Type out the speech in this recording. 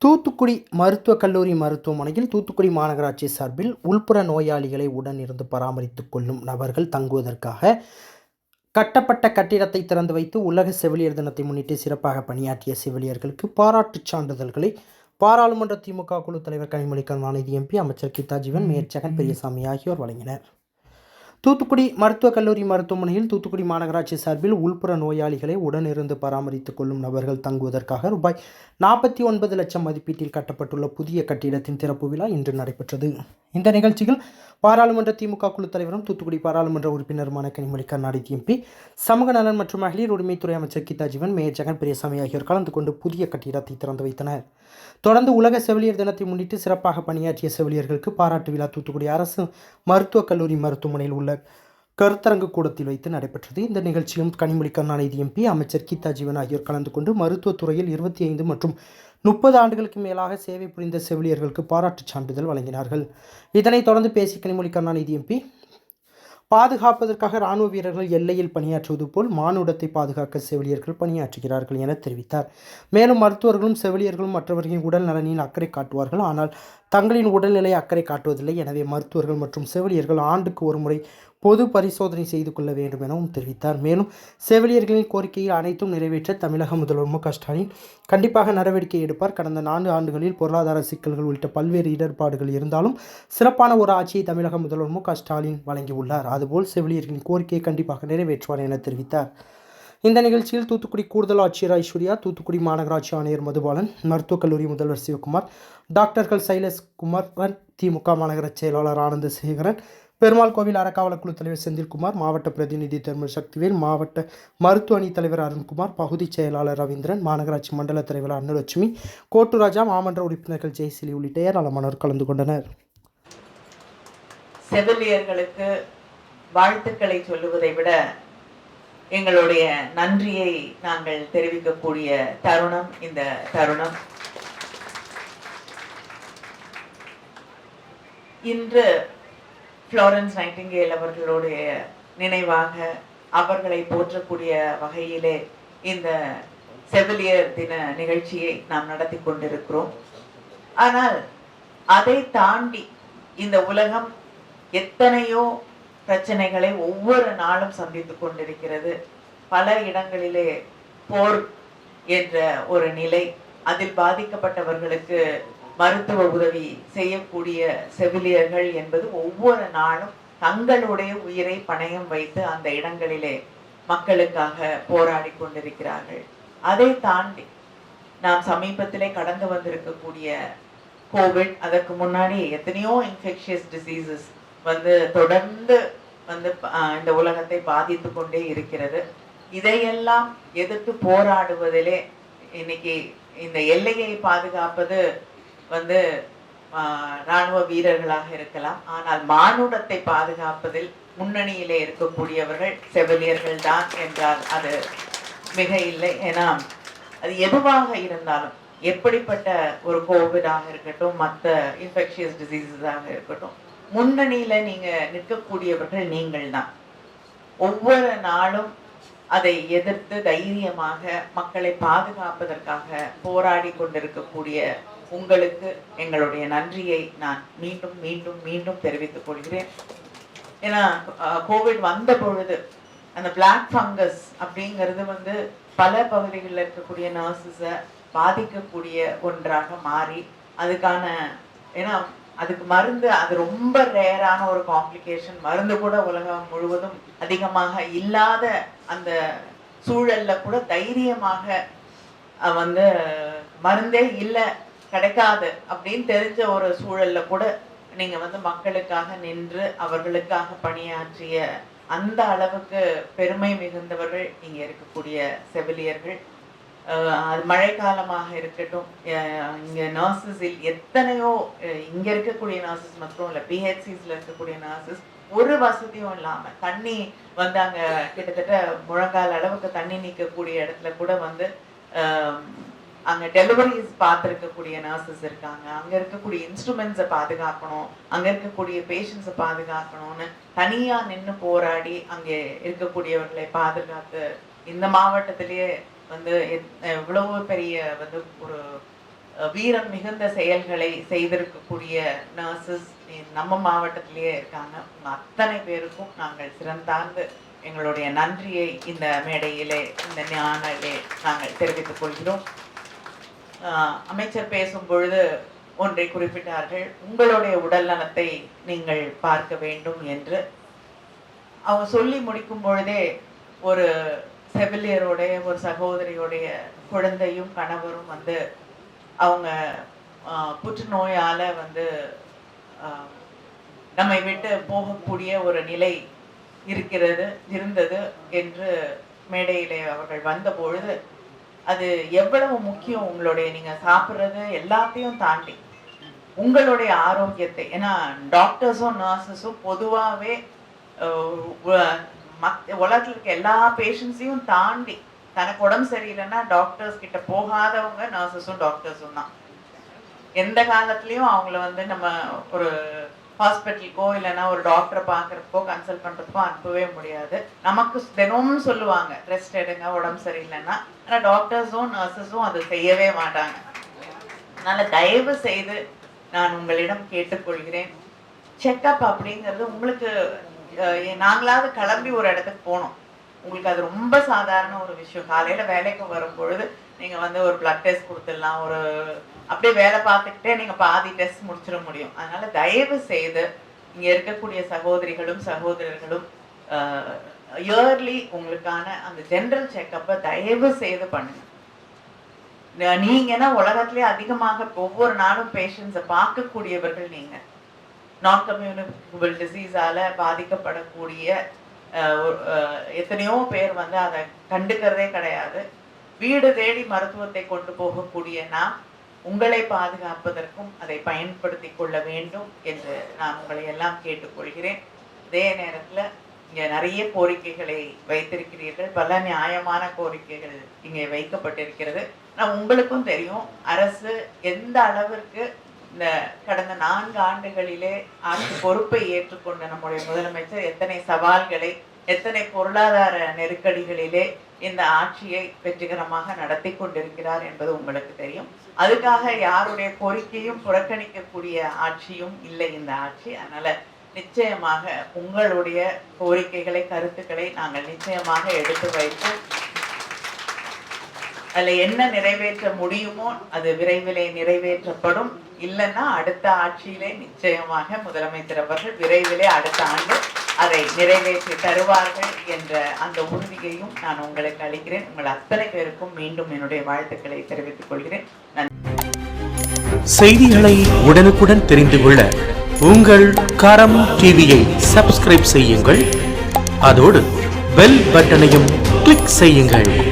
தூத்துக்குடி மருத்துவக் கல்லூரி மருத்துவமனையில் தூத்துக்குடி மாநகராட்சி சார்பில் உள்புற நோயாளிகளை உடன் இருந்து கொள்ளும் நபர்கள் தங்குவதற்காக கட்டப்பட்ட கட்டிடத்தை திறந்து வைத்து உலக செவிலியர் தினத்தை முன்னிட்டு சிறப்பாக பணியாற்றிய செவிலியர்களுக்கு பாராட்டுச் சான்றிதழ்களை பாராளுமன்ற திமுக குழு தலைவர் கனிமொழி கருணாநிதி எம்பி அமைச்சர் கீதா ஜீவன் மேயர் ஜெகன் பெரியசாமி ஆகியோர் வழங்கினர். தூத்துக்குடி மருத்துவக் கல்லூரி மருத்துவமனையில் தூத்துக்குடி மாநகராட்சி சார்பில் உள்புற நோயாளிகளை உடனிருந்து பராமரித்துக் கொள்ளும் நபர்கள் தங்குவதற்காக ரூபாய் நாற்பத்தி ஒன்பது லட்சம் மதிப்பீட்டில் கட்டப்பட்டுள்ள புதிய கட்டிடத்தின் திறப்பு விழா இன்று நடைபெற்றது. இந்த நிகழ்ச்சியில் பாராளுமன்ற திமுக குழு தலைவரும் தூத்துக்குடி பாராளுமன்ற உறுப்பினருமான கனிமொழி கருணாநிதி எம்பி சமூக நலன் மற்றும் மகளிர் உரிமைத்துறை அமைச்சர் கீதா ஜீவன் மேயர் ஜெகன் பெரியசாமி ஆகியோர் கலந்து கொண்டு புதிய கட்டிடத்தை திறந்து வைத்தனர். தொடர்ந்து உலக செவிலியர் தினத்தை முன்னிட்டு சிறப்பாக பணியாற்றிய செவிலியர்களுக்கு பாராட்டு விழா தூத்துக்குடி அரசு மருத்துவக் கல்லூரி மருத்துவமனையில் உள்ள கருத்தரங்கு கூடத்தில் வைத்து நடைபெற்றது. இந்த நிகழ்ச்சியும் கனிமொழி கருணாநிதி எம்பி அமைச்சர் கீதா ஜீவன் ஆகியோர் கலந்து கொண்டு மருத்துவத்துறையில் இருபத்தி ஐந்து மற்றும் முப்பது ஆண்டுகளுக்கு மேலாக சேவை புரிந்த செவிலியர்களுக்கு பாராட்டுச் சான்றிதழ் வழங்கினார்கள். இதனைத் தொடர்ந்து பேசிய கனிமொழி கருணாநிதி எம்பி பாதுகாப்பதற்காக இராணுவ வீரர்கள் எல்லையில் பணியாற்றுவது போல் மானுடத்தை பாதுகாக்க செவிலியர்கள் பணியாற்றுகிறார்கள் என தெரிவித்தார். மேலும் மருத்துவர்களும் செவிலியர்களும் மற்றவர்களின் உடல் நலனில் அக்கறை காட்டுவார்கள். ஆனால் தங்களின் உடல்நிலை அக்கறை காட்டுவதில்லை. எனவே மருத்துவர்கள் மற்றும் செவிலியர்கள் ஆண்டுக்கு ஒரு முறை பொது பரிசோதனை செய்து கொள்ள வேண்டும் எனவும் தெரிவித்தார். மேலும் செவிலியர்களின் கோரிக்கையை அனைத்தும் நிறைவேற்ற தமிழக முதல்வர் மு க ஸ்டாலின் கண்டிப்பாக நடவடிக்கை எடுப்பார். கடந்த நான்கு ஆண்டுகளில் பொருளாதார சிக்கல்கள் உள்ளிட்ட பல்வேறு இடர்பாடுகள் இருந்தாலும் சிறப்பான ஒரு ஆட்சியை தமிழக முதல்வர் மு க ஸ்டாலின் வழங்கியுள்ளார். அதுபோல் செவிலியர்களின் கோரிக்கையை கண்டிப்பாக நிறைவேற்றுவார் என தெரிவித்தார். இந்த நிகழ்ச்சியில் தூத்துக்குடி கூடுதல் ஆட்சியர் ஐஸ்வர்யா தூத்துக்குடி மாநகராட்சி ஆணையர் மதுபாலன் மருத்துவக் கல்லூரி முதல்வர் சிவகுமார் டாக்டர்கள் சைலஸ் குமாரன் திமுக மாநகர செயலாளர் ஆனந்த சேகரன் பெருமாள் கோவில் அறக்காவல குழு தலைவர் செந்தில்குமார் மாவட்ட பிரதிநிதி தர்மல் சக்திவேல் மாவட்ட மருத்துவ அணி தலைவர் அருண்குமார் பகுதிச் செயலாளர் ரவீந்திரன் மாநகராட்சி மண்டல தலைவர் அன்னலட்சுமி கோட்டுராஜா மாமன்ற உறுப்பினர்கள் ஜெயசிலி உள்ளிட்ட ஏராளமானோர் கலந்து கொண்டனர். செவிலியர்களுக்கு வாழ்த்துக்களை சொல்லுவதை விட எங்களுடைய நன்றியை நாங்கள் தெரிவிக்கக்கூடிய தருணம் இந்த தருணம். இன்று ஃப்ளோரன்ஸ் நைட்டிங்கேல் அவர்களுடைய நினைவாக அவர்களை போற்றக்கூடிய வகையிலே இந்த செவிலியர் தின நிகழ்ச்சியை நாம் நடத்தி கொண்டிருக்கிறோம். ஆனால் அதை தாண்டி இந்த உலகம் எத்தனையோ பிரச்சனைகளை ஒவ்வொரு நாளும் சந்தித்துக் கொண்டிருக்கிறது. பல இடங்களிலே போர் என்ற ஒரு நிலை அதில் பாதிக்கப்பட்டவர்களுக்கு மருத்துவ உதவி செய்யக்கூடிய செவிலியர்கள் என்பது ஒவ்வொரு நாளும் தங்களுடைய உயிரை பணயம் வைத்து அந்த இடங்களிலே மக்களுக்காக போராடி கொண்டிருக்கிறார்கள். அதை தாண்டி நாம் சமீபத்திலே கடந்து வந்திருக்கக்கூடிய கோவிட் அதற்கு முன்னாடி எத்தனையோ இன்ஃபெக்ஷியஸ் டிசீசஸ் வந்து தொடர்ந்து வந்து இந்த உலகத்தை பாதித்து கொண்டே இருக்கிறது. இதையெல்லாம் எதிர்த்து போராடுவதிலே இன்னைக்கு இந்த எல்லையை பாதுகாப்பது வந்து இராணுவ ராணுவ வீரர்களாக இருக்கலாம். ஆனால் மானுடத்தை பாதுகாப்பதில் முன்னணியிலே இருக்கக்கூடியவர்கள் செவிலியர்கள் தான் என்றால் அது மிக இல்லை. ஏன்னா அது எதுவாக இருந்தாலும் எப்படிப்பட்ட ஒரு கோவிடாக இருக்கட்டும் மற்ற இன்ஃபெக்ஷியஸ் டிசீசஸாக இருக்கட்டும் முன்னணியில நீங்க நிற்கக்கூடியவர்கள் நீங்கள் தான். ஒவ்வொரு நாளும் அதை எதிர்த்து தைரியமாக மக்களை பாதுகாப்பதற்காக போராடி கொண்டிருக்கக்கூடிய உங்களுக்கு எங்களுடைய நன்றியை நான் மீண்டும் மீண்டும் மீண்டும் தெரிவித்துக் கொள்கிறேன். ஏன்னா கோவிட் வந்த பொழுது அந்த பிளாக் ஃபங்கஸ் அப்படிங்கிறது வந்து பல பகுதிகளில் இருக்கக்கூடிய நர்சஸை பாதிக்கக்கூடிய ஒன்றாக மாறி அதுக்கான ஏன்னா அதுக்கு மருந்து அது ரொம்ப ரேரான ஒரு காம்ப்ளிகேஷன் மருந்து கூட உலகம் முழுவதும் அதிகமாக இல்லாத அந்த சூழல்ல கூட தைரியமாக வந்து மருந்தே இல்லை. கிடைக்காது அப்படின்னு தெரிஞ்ச ஒரு சூழல்ல கூட நீங்க வந்து மக்களுக்காக நின்று அவர்களுக்காக பணியாற்றிய அந்த அளவுக்கு பெருமை மிகுந்தவர்கள் இங்க இருக்கக்கூடிய செவிலியர்கள். அது மழைக்காலமாக இருக்கட்டும் இங்க நர்சஸில் எத்தனையோ இங்க இருக்கக்கூடிய நர்சஸ் மட்டும் இல்ல பிஹெச்சிஸ்ல இருக்கக்கூடிய நர்சஸ் ஒரு வசதியும் இல்லாம தண்ணி வந்து அங்க கிட்டத்தட்ட முழங்கால் அளவுக்கு தண்ணி நிற்கக்கூடிய இடத்துல கூட வந்து அங்க டெலிவரிஸ் பார்த்துருக்கக்கூடிய நர்சஸ் இருக்காங்க. அங்க இருக்கக்கூடிய இன்ஸ்ட்ருமெண்ட்ஸை பாதுகாக்கணும். அங்க இருக்கக்கூடிய பேஷண்ட்ஸை பாதுகாக்கணும்னு தனியா நின்னு போராடி அங்கே இருக்கக்கூடியவர்களை பாதுகாத்து இந்த மாவட்டத்திலேயே வந்து எவ்வளவு பெரிய வந்து ஒரு வீரம் மிகுந்த செயல்களை செய்திருக்கக்கூடிய நர்சஸ் நம்ம மாவட்டத்திலேயே இருக்காங்க. அத்தனை பேருக்கும் நாங்கள் சிறந்தார்ந்து எங்களுடைய நன்றியை இந்த மேடையிலே இந்த ஞானிலே நாங்கள் தெரிவித்துக் கொள்கிறோம். அமைச்சர் பேசும் பொழுது ஒன்றை குறிப்பிட்டார்கள். உங்களுடைய உடல் நலத்தை நீங்கள் பார்க்க வேண்டும் என்று. அவங்க சொல்லி முடிக்கும் பொழுதே ஒரு செவிலியருடைய ஒரு சகோதரியுடைய குழந்தையும் கணவரும் வந்து அவங்க புற்றுநோயால் வந்து நம்மை விட்டு போகக்கூடிய ஒரு நிலை இருக்கிறது இருந்தது என்று மேடையிலே அவர்கள் வந்த பொழுது அது எவ்வளவு முக்கியம் உங்களுடைய நீங்க சாப்பிட்றது எல்லாத்தையும் தாண்டி. உங்களுடைய ஆரோக்கியத்தை ஏன்னா டாக்டர்ஸும் நர்சஸும் பொதுவாகவே உலகத்தில் இருக்க எல்லா பேஷண்ட்ஸையும் தாண்டி தனக்கு உடம்பு சரியில்லைன்னா டாக்டர்ஸ் கிட்ட போகாதவங்க நர்சஸும் டாக்டர்ஸும் தான். எந்த காலத்துலயும் அவங்கள வந்து நம்ம ஒரு ஹாஸ்பிட்டலுக்கோ இல்லைன்னா ஒரு டாக்டரை பார்க்கறதுக்கோ கன்சல்ட் பண்ணுறப்போ அனுப்பவே முடியாது. நமக்கு தினமும் சொல்லுவாங்க ரெஸ்ட் எடுங்க உடம்பு சரியில்லைன்னா. ஆனால் டாக்டர்ஸும் நர்சஸும் அதை செய்யவே மாட்டாங்க. அதனால் தயவு செய்து நான் உங்களிடம் கேட்டுக்கொள்கிறேன். செக்கப் அப்படிங்கிறது உங்களுக்கு நாங்களாவது கிளம்பி ஒரு இடத்துக்கு போனோம் உங்களுக்கு அது ரொம்ப சாதாரண ஒரு விஷயம். காலையில வேலைக்கு வரும் பொழுது நீங்க வந்து ஒரு பிளட் டெஸ்ட் கொடுத்துடலாம் ஒரு அப்படியே வேலை பார்த்துக்கிட்டே நீங்க பாதி டெஸ்ட் முடிச்சிட முடியும். அதனால தயவு செய்து இங்க இருக்கக்கூடிய சகோதரிகளும் சகோதரர்களும் இயர்லி உங்களுக்கான அந்த ஜெனரல் செக்கப்பை தயவு செய்து பண்ணுங்க. நீங்கன்னா உலகத்திலே அதிகமாக ஒவ்வொரு நாளும் பேஷண்ட்ஸை பார்க்கக்கூடியவர்கள் நீங்க. நான் கம்யூனிபிள் டிசீஸால பாதிக்கப்படக்கூடிய எத்தனையோ பேர் வந்து அதை கண்டுக்கிறதே கிடையாது. வீடு தேடி மருத்துவத்தை கொண்டு போகக்கூடிய நாம் உங்களை பாதுகாப்பதற்கும் அதை பயன்படுத்தி கொள்ள வேண்டும் என்று நான் உங்களை எல்லாம் கேட்டுக்கொள்கிறேன். அதே நேரத்தில் இங்கே நிறைய கோரிக்கைகளை வைத்திருக்கிறீர்கள். பல நியாயமான கோரிக்கைகள் இங்கே வைக்கப்பட்டிருக்கிறது. நான் உங்களுக்கும் தெரியும் அரசு எந்த அளவிற்கு இந்த கடந்த நான்கு ஆண்டுகளிலே ஆட்சி பொறுப்பை ஏற்றுக்கொண்ட நம்முடைய முதலமைச்சர் எத்தனை சவால்களை எத்தனை பொருளாதார நெருக்கடிகளிலே இந்த ஆட்சியை வெற்றிகரமாக நடத்தி கொண்டிருக்கிறார் என்பது உங்களுக்கு தெரியும். அதுக்காக யாருடைய கோரிக்கையும் புறக்கணிக்கக்கூடிய ஆட்சியும் இல்லை இந்த ஆட்சி. அதனால நிச்சயமாக உங்களுடைய கோரிக்கைகளை கருத்துக்களை நாங்கள் நிச்சயமாக எடுத்து வைத்து அதுல என்ன நிறைவேற்ற முடியுமோ அது விரைவிலே நிறைவேற்றப்படும். இல்லைன்னா அடுத்த ஆட்சியிலே நிச்சயமாக முதலமைச்சர் அவர்கள் விரைவிலே அடுத்த ஆண்டு அதை நிறைவேற்றி தருவார்கள் என்ற அந்த உறுதியையும் நான் உங்களுக்கு அளிக்கிறேன். உங்கள் அத்தனை பேருக்கும் மீண்டும் என்னுடைய வாழ்த்துக்களை தெரிவித்துக் கொள்கிறேன். நன்றி. செய்திகளை உடனுக்குடன் தெரிந்து கொள்ள உங்கள் கரம் டிவியை சப்ஸ்கிரைப் செய்யுங்கள். அதோடு பெல் பட்டனையும் கிளிக் செய்யுங்கள்.